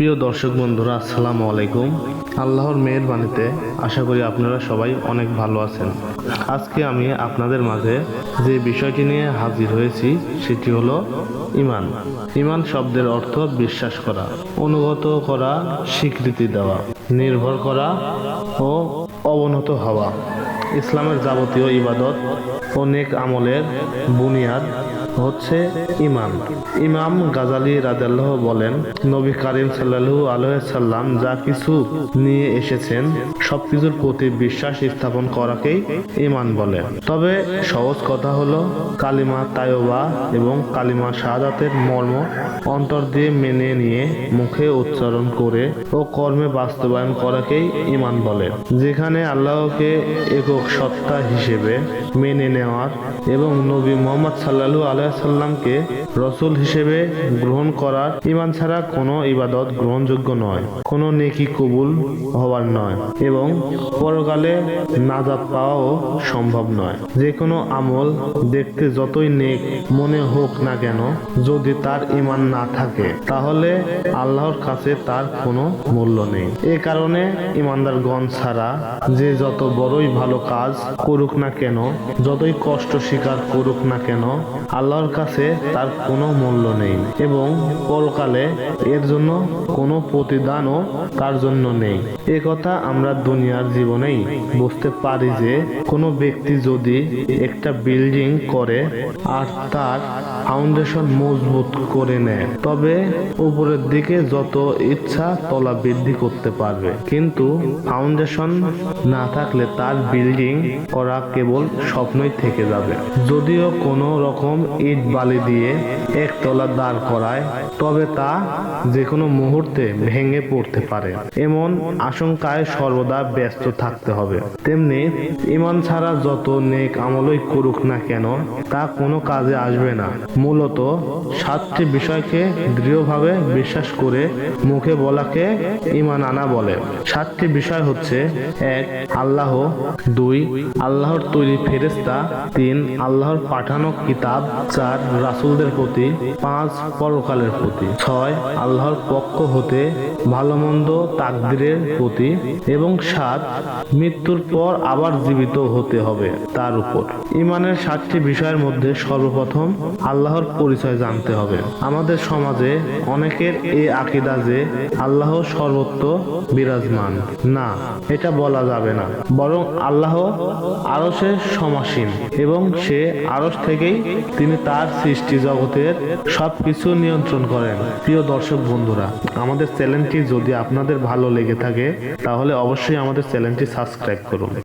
প্রিয় দর্শক বন্ধুরা, আসসালামু আলাইকুম। আল্লাহর মেহেরবানিতে আশা করি আপনারা সবাই অনেক ভালো আছেন। আজকে আমি আপনাদের মাঝে যে বিষয়টি নিয়ে হাজির হয়েছি, সেটি হলো ইমান ইমান শব্দের অর্থ বিশ্বাস করা, অনুগত করা, স্বীকৃতি দেওয়া, নির্ভর করা ও অবনত হওয়া। ইসলামের যাবতীয় ইবাদত ও নেক আমলের বুনিয়াদ হচ্ছে ইমাম। ইমাম গাজালি রাজাল্লাহ বলেন, নবী কারিম সাল্লাল্লাহু আলাইহি সাল্লাম যা কিছু নিয়ে এসেছেন, সবকিছুর প্রতি বিশ্বাস স্থাপন করাকেই ইমান বলে। তবে সহজ কথা হলো, কালিমা তায়বা এবং কালিমা শাহাদাতের মর্ম অন্তর দিয়ে মেনে নিয়ে মুখে উচ্চারণ করে ও কর্মে বাস্তবায়ন করাকেই ইমান বলে। যেখানে আল্লাহকে একক সত্তা হিসেবে মেনে নেওয়ার এবং নবী মোহাম্মদ সাল্লাল্লাহু আলাইসাল্লামকে রসুল হিসেবে গ্রহণ করার ইমান ছাড়া কোনো ইবাদত গ্রহণযোগ্য নয়, কোনো নেকি কবুল হওয়ার নয় এবং পরকালে নাজাত পাওয়াও সম্ভব নয়। যে কোনো আমল দেখতে যতই নেক মনে হোক না কেন, যদি তার ইমান না থাকে, তাহলে আল্লাহর কাছে তার কোনো মূল্য নেই। এ কারণে ইমানদারগণ ছাড়া যে যত বড়ই ভালো কাজ করুক না কেন, যতই কষ্ট স্বীকার করুক না কেন আল্লাহর কাছে তার কোনো মূল্য নেই এবং পরকালে এর জন্য কোনো প্রতিদানও তার জন্য নেই। এ কথা আমরা দুনিয়ার জীবনেই বুঝতে পারি যে কোনো ব্যক্তি যদি একটা বিল্ডিং করে আর তার ফাউন্ডেশন মজবুত করে নেয়, তবে উপরের দিকে যত ইচ্ছা তলা বৃদ্ধি করতে পারবে। কিন্তু ফাউন্ডেশন না থাকলে তার বিল্ডিং করা কেবল স্বপ্নই থেকে যাবে। যদিও কোনো রকম ইট বালি দিয়ে একতলা দাঁড় করায়, তবে তা যে কোনো মুহূর্তে ভেঙে পড়তে পারে। এমন আশঙ্কায় সর্বদা ব্যস্ত থাকতে হবে। তেমনি ইমান ছাড়া যত নেক আমলই করুক না কেন, তা কোনো কাজে আসবে না। মূলত সাতটি বিষয়কে দৃঢ়ভাবে বিশ্বাস করে মুখে বলাকে ইমান আনা বলে। সাতটি বিষয় হচ্ছে, এক আল্লাহ, দুই, আল্লাহর তৈরি ফেরেস্তা তিন, আল্লাহর পাঠানো কিতাব, চার, রাসূলদের প্রতি, পাঁচ, পরকালের প্রতি, ছয়, আল্লাহর পক্ষ হতে ভালো মন্দ তাকদিরের প্রতি এবং সাত, মৃত্যুর পর আবার জীবিত হতে হবে তার উপর। ইমানের সাতটি বিষয়ের মধ্যে সর্বপ্রথম আল্লাহর পরিচয় জানতে হবে। আমাদের সমাজে অনেকের এই আকিদা যে আল্লাহ সর্বত্র বিরাজমান। না, এটা বলা যাবে না। বরং আল্লাহ আরসে সমাসীন এবং সে আরস থেকেই তিনি তার সৃষ্টি জগতের সবকিছু নিয়ন্ত্রণ করেন। প্রিয় দর্শক বন্ধুরা, আমাদের চ্যানেলটি যদি আপনাদের ভালো লেগে থাকে, তাহলে অবশ্যই আমাদের চ্যানেলটি সাবস্ক্রাইব করুন।